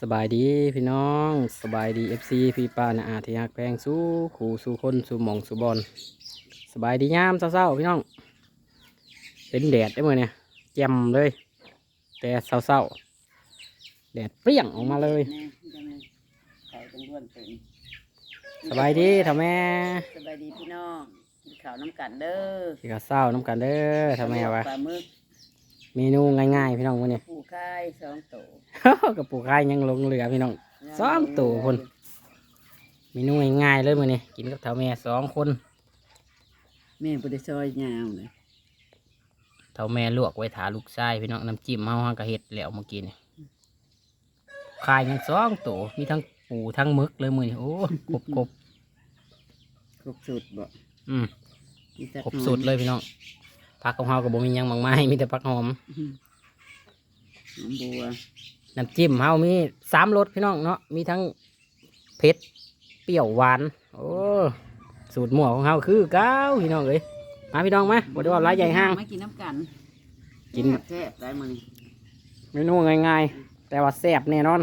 สบายดีพี่น้องสบายดีเอฟซีพี่ป้านะอาที่ฮักแพงสู้ขู่สู้คนสู้หมองสู้บอลสบายดียามเศร้าๆพี่น้องเป็นแดดได้เมื่อเนี่ยแจ่มเลย แต่เศร้าๆแดดเปรี้ยงออกมาเลยเขาต้องด้วนเป็นสบายดีทำแม่สบายดีพี่น้องกินข้าวน้ำกันเด้อพี่ก็เศร้าน้ำกันเด้อทำแม่วะปลาหมึก เมนูง่ายๆพี่น้องวันนี้ปูไข่สองโตกับปูไข่ยังลงเรือพี่น้องสองตัวพุ่นเมนูง่ายๆเลยมื่อนี้กินกับเท่าแม่สองคนแม่บไดิซอยยาวเลยเท่าแม่ลวกไว้ถาลูกชายพี่น้องน้ำจิ้มเฮาฮังกะเฮ็ดแล้วเมื่อกี้นี่ขายยังสองตัวมีทั้งปูทั้งหมึกเลยมือนี่โอ้ครบครบครบสุดบ่อืมมีแต่ครบสุดเลยพี่น้อง ผักของเฮาก็บ่มีหยังมากมายมีแต่ผักหอมอืมหอมบัวน้ำจิ้มเฮามีสามรสพี่น้องเนาะมีทั้งเผ็ดเปรี้ยวหวาน โอ้สูตรหมวของเฮาคือเก้าพี่น้องเอ้ยมาพี่น้องมาบ่ได้ว่าร้ายใหญ่ห้าง มากินน้ำกันกิน แซ่บได้มื้อนี้เมนูง่ายๆ แต่ว่าแซ่บแน่นอน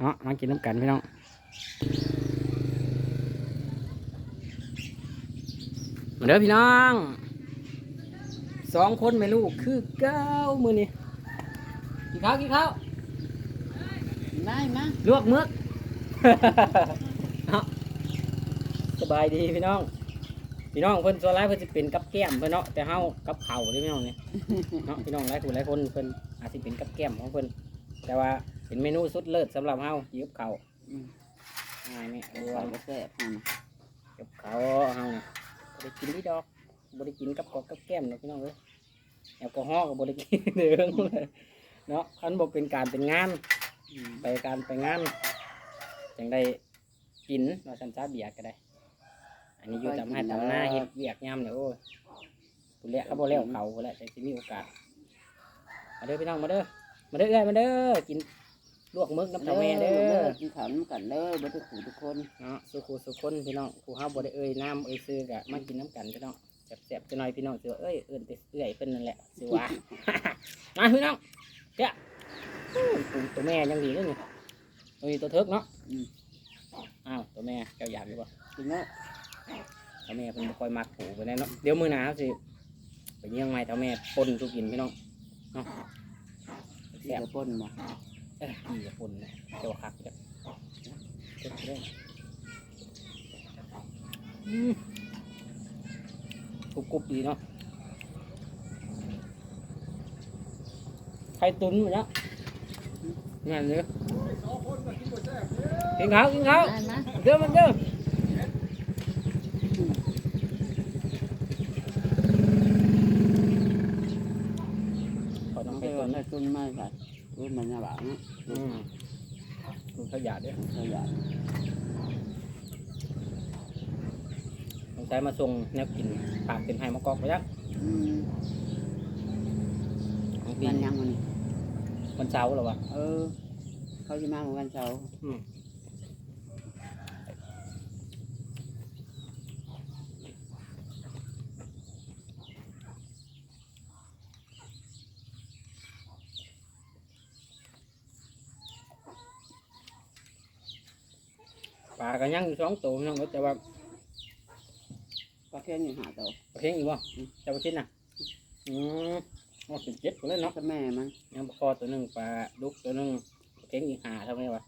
เนาะมากินน้ำกันพี่น้องมาเด้อพี่น้อง สองคนไม่ลูกคือเก้ามือนี่กินข้าวกินข้าวได้มาลวกมึกเนาะสบายดีพี่น้อง พี่น้องเพิ่นส่วนหลายเพิ่นจะเป็นกับแก้มเพิ่นเนาะแต่เฮากับเข่าวเด้อพี่น้องเนี่ยเนาะพี่น้องหลายคนหลายคนเพิ่นอาจสิเป็นกับแก้มของเพิ่นแต่ว่าเป็นเมนูสุดเลิศสำหรับเฮาอยู่กับเขาวอืมง่ายไหมเอาเอาไว้ไว้ก็แซ่บหั่นกับเขาวเฮาเนี่ยบ่ได้กินที่ดอก บ่ได้กินกับกอกกับแก้มเนาะพี่น้องเอ้ยแอลกอฮอล์ก็บ่ได้กินเด้อเนาะคันบ่เป็นการเป็นงานอืมไปการไปงานจังได้กินเราสันซาเบียร์ก็ได้ อันนี้อยู่ทำให้ทำหน้าเฮ็ดเวียกย่ำเนี่ยโอ้ยผู้เลี้ยเขาบ่เลี้ยวเขาพุ่นแหละจังสิมีโอกาสมาเด้อพี่น้องมาเด้อมาเด้อเอ้ยมาเด้อกินลวกมึกน้ำเต้าแม่เด้อกินข้าวน้ำกันเด้อบ่ทุกผู้ทุกคนเนาะสุขูสุขคนพี่น้องผู้เฮาบ่ได้เอ่ยน้ำเอ่ยซื้อกะมากินน้ำกันพี่น้อง แซ่บๆจะหน่อยพี่น้องสิว่าเอ้ยเอิ้นแต่เอื้อยเพิ่นนั่นแหละสิว่า มาพี่น้องเจ้าอู้ยปูตัวแม่ยังดีเลยนี่ตัวนี้ตัวเทิกเนาะอืม อ้าวตัวแม่เจ้าอยากดีบ่กินเนาะตัวแม่เพิ่นบ่ค่อยมักปูไปแน่เนาะเดี๋ยวมื้อหน้าสิไปเยี่ยงใหม่ตัวแม่ปนสุกินพี่น้องเนาะกินแซ่บกับป่นบ่เอ้ยดีกับปนนะเจ้าคักจ้ะเจ้าเด้ออืม กรุบกรุบดีเนาะไข่ตุ๋นอยู่แล้วนั่นเลยกินข้าวกินข้าวได้มาเด้อมันเด้อขอต้ต้อองงไปไปก่ก่ออนนได้ตุนมาค่ะตุนมันจะบางเนาะอืมคุณขยะเด้อขยะ สงสัยมาส่งแนวกินปากเป็นไห้มะกอกไปแล้วอืมของปีมันยังมันวันเช้าร์แล้ววะ เออ เขาจะมาเหมือนกันเช้าอืม ปลาก็ยังอยู่สองตัวพี่น้องเอ้ยแต่ว่า ก็แค่อยู่หาตัว ประเพ็งอีกบ่เจ้าประเพ็งน่ะ อืมโอ้สิบเจ็ดคนเลยเนาะก็แม่มันยังปลาคอตัวหนึ่งปลาดุกตัวหนึ่งประเพ็งอีกหาเท่าไหร่วะ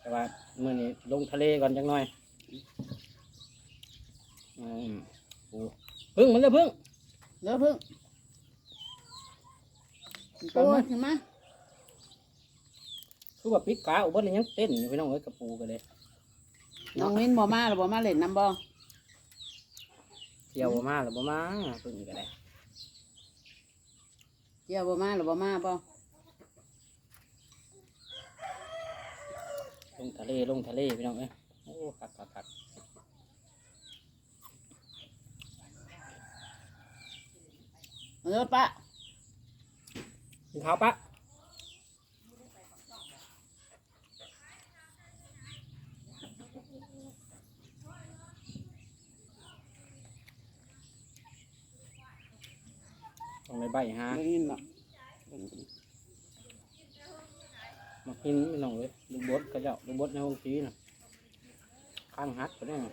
แต่ว่าเมื่อนี้ลงทะเลก่อนจังหน่อย อืมโอ้พึ่งมันเลยพึ่ง เด้อพึ่งโอ้ยขึ้นมาคือว่าปิดขาอุบัติยังเต้นอยู่พี่น้องเอ้ยกระปูกันเลยน้องมิ้นบ่มาหรือบ่มาเล่นน้ำบ่ เที่ยวบ่มาหรือบ่มาพึ่งกันเลยเจียวบ่มาหรือบ่มาบ่ลงทะเลลงทะเลพี่น้องเอ้ยโอ้คักคักคักเด้อปะกินข้าวปะ ในใบฮะได้ยินบ่มากินไม่น้องเลยลูกบดกระเจาะลูกบดในห้องซีน่ะข้างฮัดก็ได้น่ะ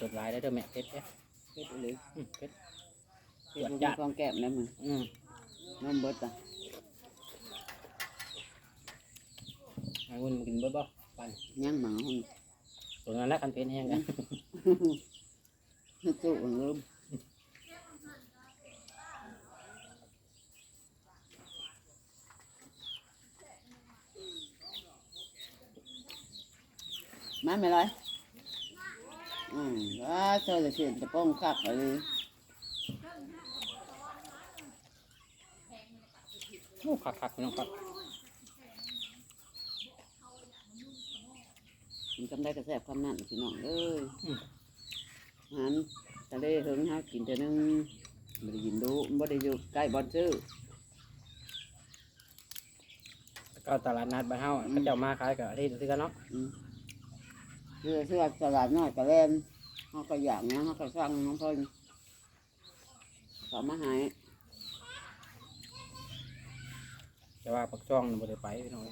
สดลายได้เด้อแม่เพชรเด้อเฮ็ดหรืออืมเพชรเฮ็ดบ่มีของแก้มนะมึงอืมน้ำเบิดอะ ไอ้วุ่นมากินเบิดบ่ปันย่างหมาห้องตัวนั้นแหละคันเป็นแห้งกันนึกตู้ลืมมาไม่ไรอืมว่าเธอจะเสียนจะป้องคักอะไรโอ้คักคักๆพี่น้องครั บมันกำได้กระแสบความนั่นพี่น้องเอ้ยอาหารทะเลเฮิงฮากินแต่นึงไม่ได้ยินดูไม่ได้อยู่ใกล้บอลซื้อก็ตลาดนัดบ้านเฮาเขาเจ้ามาขายกับที่ซื้อกันเนาะอืมเสื้อเสื้อตลาดน้อยกระแลนเขาก็อยากนะเขาก็สั่งน้องเพิ่นเขามาใหายแต่ว่าปักช่องน่ะบ่ได้ไปพี่น้อง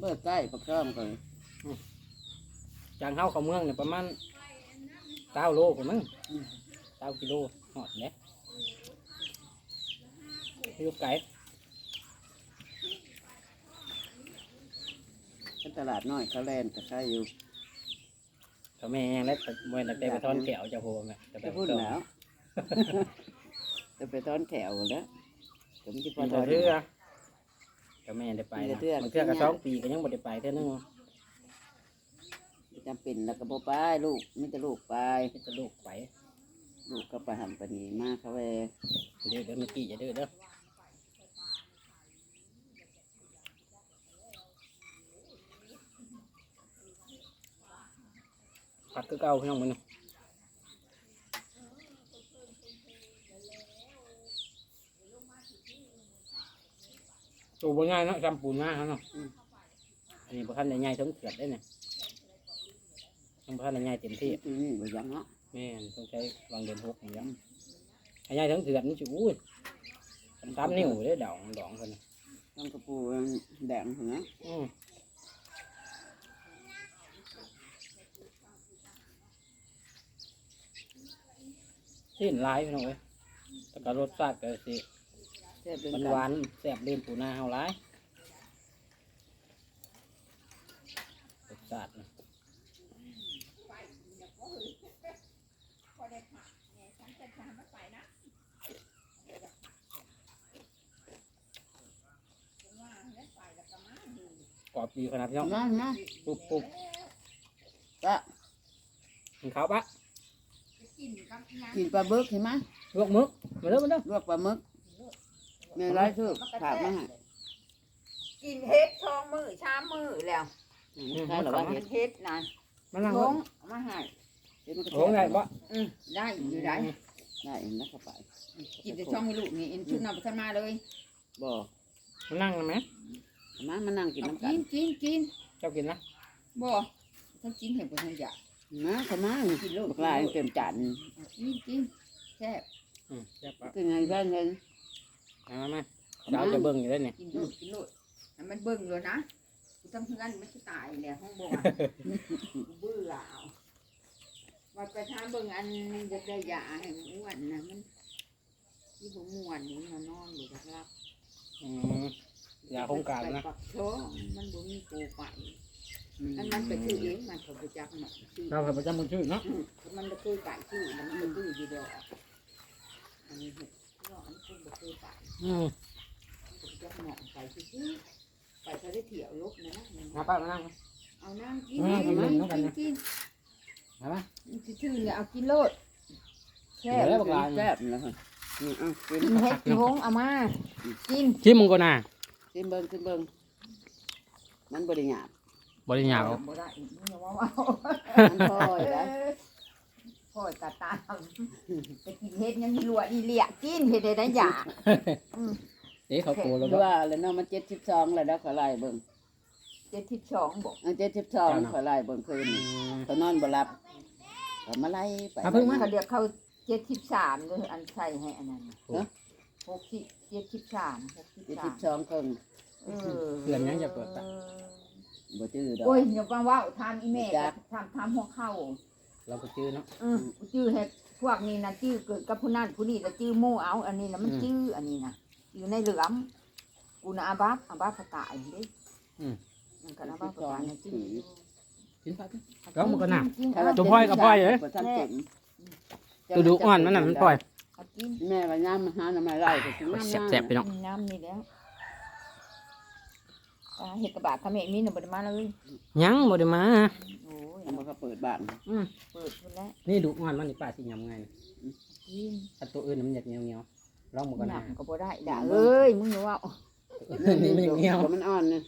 เบิดใกล้ปักช่องกัน จางเฮาเข้าเมืองเนี่ยประมาณ9โลพุ่นมั้ง9กิโลฮอดเด้อยู่ไกลเป็นตลาดน้อยเขาแลนก็ใช่อยู่ก็แม่ยังเล็กแต่บ่ได้ไปทอนแก้วเจ้าโหแม่แต่ไปจะพูดแล้วจะไปทอนแถวแล้วผมจะพพออททออนนเรือก็แม่ได้ไปมีแต่นะเทื่อบางเทื่อก็สองปีก็ยังบ่ได้ไปเท่านึง จำเป็นแล้วก็บไปลูกไมแต่จะลูกไปที่จะลูกไปลูกก็ไปหันไปนี่มาเขาไปเด้อเด้อเมื่อกี้อย่าเด้อเด้อผักคือเก่าพี่น้องมันตัวบนง่ายเนาะจำปูนง่ายเนาะอันนี้บุคันในใหญ่ทั้งเกือบได้เนี่ย ยังบุคันในใหญ่เต็มที่ที่นี่ไปยังเนาะแม่นต้องใช้วางเดือนหกอย่างเงี้ยอันใหญ่ทั้งเถื่อนนี่สิอุ้ยสามสามนิ้วเลยดองดองคนต้องกระปูแดงถึงนะอืมชิ้นหลายพี่น้องเอ้ยแต่ก็รสชาติก็สิแซ่บเป็นมันหวานแซ่บลืมปูนาเฮาหลายรสชาตินะ กรอบดีขนาดพี่น้องมามาปุ๊บปุ๊บก็กินข้าวปะกินปลาบึกเห็นไหมลวกมึกมาเด้อมาเด้อลวกปลาหมึกแม่ร้อยชื่อถามมาให้กินเฮ็ดทองมือชามมือแล้วใช่หรือว่ากิเห็ดนเฮ็ดนั่นมานั่งทลงงเอามาให้ เห็ดมันก็โอ้ไงบ่อืมได้อยู่ได้ได้นะเข้าไปกินแต่ช่องให้ลูกนี่เอ็นชุดนำไปทันมาเลยบ่มานั่งนะแม่มามานั่งกินเอาน้ำกักินนกินกินเจ้ากินนะบ่ต้องกินเห็นบ่ทันอยากมาขมากินลูกลายเต็มจานเอากินกินแซ่บอืมแซ่บปะคือไงเพื่อนเงินมามามาดาวจะเบิ่งอยู่ได้เนี่ยกินโลดกินโลดให้มันเบิ่งเลยนะกูทำเพื่อนมันสิตายแหละห้องบ่อะกูเบื่อเอา ว่าไปทานเบิ่งอันจะได้ยาให้มันอ้วนนะมันที่บ่ม่วนนี่มันนอนอยู่จักรับอืมยาโครงการนะไปปักท้องมันบ่มีปูไปอันมันไปคือเองมันเขาไปจับมันคือเราเคยประจำมือชื่อเนาะอืมมันก็คือไก่คือมันก็คืออยู่ดอกอันนี้เห็ดดอกอันนี้คือบ่คือไก่อืมผมจะหมองไก่คือไก่จะได้เถี่ยวลบนะนะ มาป้ามานั่ง เอานั่งกินอืมกินกินกิน น้ำกันนะกินมามากินชื่อเนี่ยเอากินโลดแซ่บเดี๋ยวบอกลาแซ่บแล้วค่ะนี่เอ้ากินกินเฮ็ดกินหงเอามากินชิมมึงก่อนนะกินเบิ้งกินเบิ้งมันบริหยาบบริญญาบ่ได้มึงอย่าว่าเอามันพอยได้พ่อตาตามไปกินเฮ็ดยังมีลวดอีเหลี่ยกินเฮ็ดได้ได้อยากเอ๊ะเขาโกแล้วดูบ่ว่าแล้วเนาะมันเจ็ดสิบสองแล้วนะขอไล่เบิ้งเจ็ดทิพสองบอกอันเจ็ดสิบสองขอไล่เบิ้งคืนอืนี้มเขานอนบ่หลับ ก็มาไล่ไปเอาเพิ่งมา เขาเรียกเขาเจ็ดสิบสามเลยอันใส่ให้อันนั้นเอ้อหกสิบเจ็ดสิบสามหกสิบเจ็ดสาสิมบสองครึ่งเออเพื่อนยังจะเปิดปะ บ่จื้อดอก โอ้ยอย่าว่าว่าทำอีเมลจักทำทำหัวเข้า เราก็ชื่อเนาะเออจื้อให้พวกนี้นะจื้อเกิดกับผู้นั้นผู้นี้แล้วจื้อหมู่เอา อันนี้นะมันอืมจื้ออันนี้นะอยู่ในเหลือมกูนะอาบับอาบับพระตายเด้อืม มันก็อาบับพระตายนะจื้อ กินไปร้องมันก็น่ะกินถ้าเอาว่าตัวพ่อยกับพ่อยเลยบ่ทันเต็มตัวดูอ่อนมันน่ะมันปล่อยเอากินแม่ว่าน้ำมาหาน้ำมาไล่ก็กินน้ำแซ่บๆไปเนาะกินน้ำนี่แล้วอ่าเห็ดกระบาดขมิ้นมีหนึ่งบไดมาเลยยังบ่ได้มาโอ้ยน้ำมันก็เปิดบ้านอืมเปิดหมดแล้วนี่ดูอ่อนมันนี่ป้าสิยำไงนะกินถ้าตัวอื่นมันอยากเหนียวเหนียวๆร้องมันก็หนัน่ากก็บ่ได้ด่าเอ้ยมึงอย่าว่านี่มันเหนียวก็มันอ่อนเนี่ย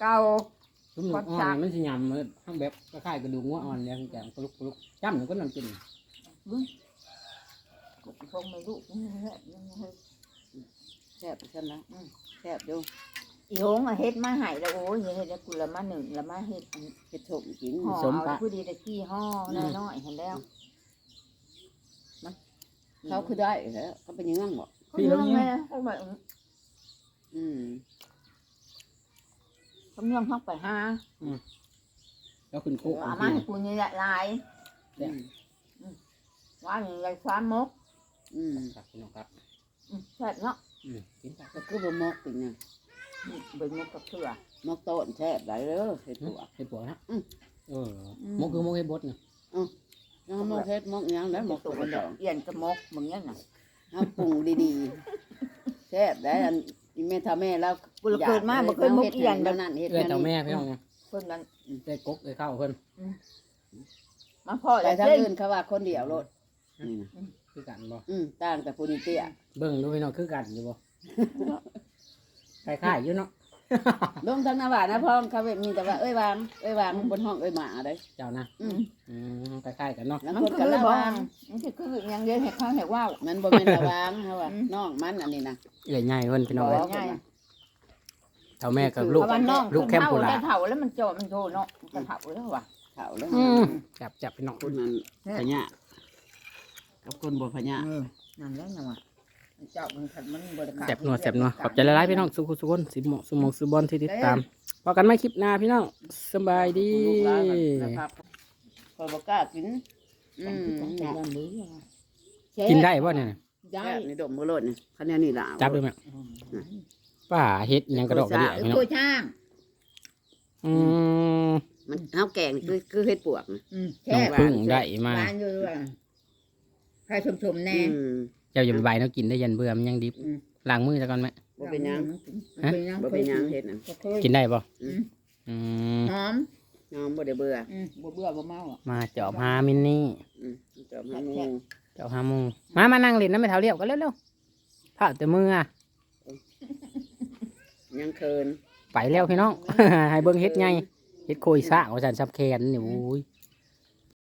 เก่าทุ่ มหนูอ่อนนี่มันสิยำมันทั้งแบบคล้ายๆกระดูกงัวอ่อนแล้วแกงกรุกกรุกจ้ำหนูก็นำกินกูคงไม่รู้มึงเฮ็ดมึงเฮ็ดแซ่บฉันละอืมแซ่บดูอีโหงอะเฮ็ดมาให้แล้วโอ้ยเฮ็ดแล้วกูละมาหนึ่งละมาเฮ็ดอันเฮ็ดสมกินห่อเอาผู้ดีตะกี้ห่อน้อยๆเห็นแล้วเขาคือได้แล้วเขาเป็นอยังงั้นบ่พี่แล้วเขาเนี่เมืยองเขาแบบ อืม เขาเมืองเขาไปหาแล้วขึ้นคุกเอามาให้กูนี่แหละหลายอืมว่าอย่างไรความมกอืมครับพี่น้องครับอืมแซ่บเนาะอืมกินไปก็คือบ่มกเป็นหยังอืมเบิ่งมกกับเสือมกโต้นแซ่บหลายเด้อเฮ็ดตัวเห็ดปัวนะอืมเออมกคือมกเห็ดบดเนี่ยยังมกเฮ็ดมกหยังแล้วมกตัตัววเดีเดียยววเอียนกับมกมึงเนี่ยน่ะเฮาปรุงดีๆแซ่บได้อัน อีแม่ถ้าแม่แล้วกูละเกิดมาบ่เคยมกเอียนแบแบบบนั้นเฮ็ดเอ้ยแนเจ้านี้แม่พี่น้องเพิ่นนั้นได้กกได้ข้าวเพิ่นมาพ่อแต่แล้วถ้าเล่นอื่นเขาว่าคนเดียวโลดนี่นะคือกันบ่อืมต่างแต่ผู้นี้เตี้ยเบิ่งดูพี่น้องคือกันอยู่บ่คล้ายๆอยู่เนาะ ลงทางหน้าบ้านนะพ่อเขาเว้นมีแต่ว่าเอ้ยวางเอ้ยวางบนห้องเอ้ยหมาเด้เจ้านะอืมอืมคล้ายๆกันเนาะแล้วมันคนคืก็อละบ่วางมันคือคืออย่างเดียวให้เขาให้ว่าวมันบ่แม่นละวางเฮาว่าอืมน้องมันอันนี้นะเอ้ยใหญ่เพิ่นพี่น้องบ่เอ้ยง่ายเจ้าแม่กับลูกเพราะว่าน้องลูกแคมปูลาได้เฒ่าแล้วมันโจมันโทเนาะมันจะเฒ่าแล้วว่ะเฒ่าแล้วอืมจับจับพี่น้องคนนั้นพญากับคนบ่พญานั่นแหละนะว่ะ เจ้ามันขัดมันบ่ได้ขาดแสบนัวแสบนัวขอบใจหลายๆพี่น้องสุขุสุขนสิหมกสมองสุบอลที่ติดตามพอกันไม่คลิปหน้าพี่น้องสบายดีลูกหลานกันนะครับคอยบ่กล้ากินอืมแซ่บกินได้ป่ะเนี่ยได้แซ่บนี่ดมบ่โลดนี่คะแนนนี่ล่ะจับด้วยไหมป้าเฮ็ดอิหยังกระดอกกระเดี่ยพี่น้องตัวช่างอืมมันเฮาแกงคือคือเฮ็ดปวกนะอืมน้องแซ่บพึ่งได้มาหวานอยู่ว่ะใครชมๆแน่อืม เจ้าอย่าไปใบเนาะกินได้ยันเบื่อมันยังดิบอืม ล้างมือซะก่อนไหมบ่เป็นหยังบ่เป็นหยังบ่เป็นหยังเฮ็ดนั่นบ่เคย กินได้ป่ะอืม อืมหอมน้องบ่ได้เบื่ออืมบ่เบื่อบ่เมาอะ มาจอบหามินนี่อืมจอบหาหมูจอบหาหมูมามานั่งเล่นน้ำไม่เท้าเรียบกันเร็วๆผ้าแต่มืออะยังเคินไปแล้วพี่น้อง ให้เบิ่งเฮ็ดไงเฮ็ดโคยซะว่าสันซับแคนนี่โอ้ย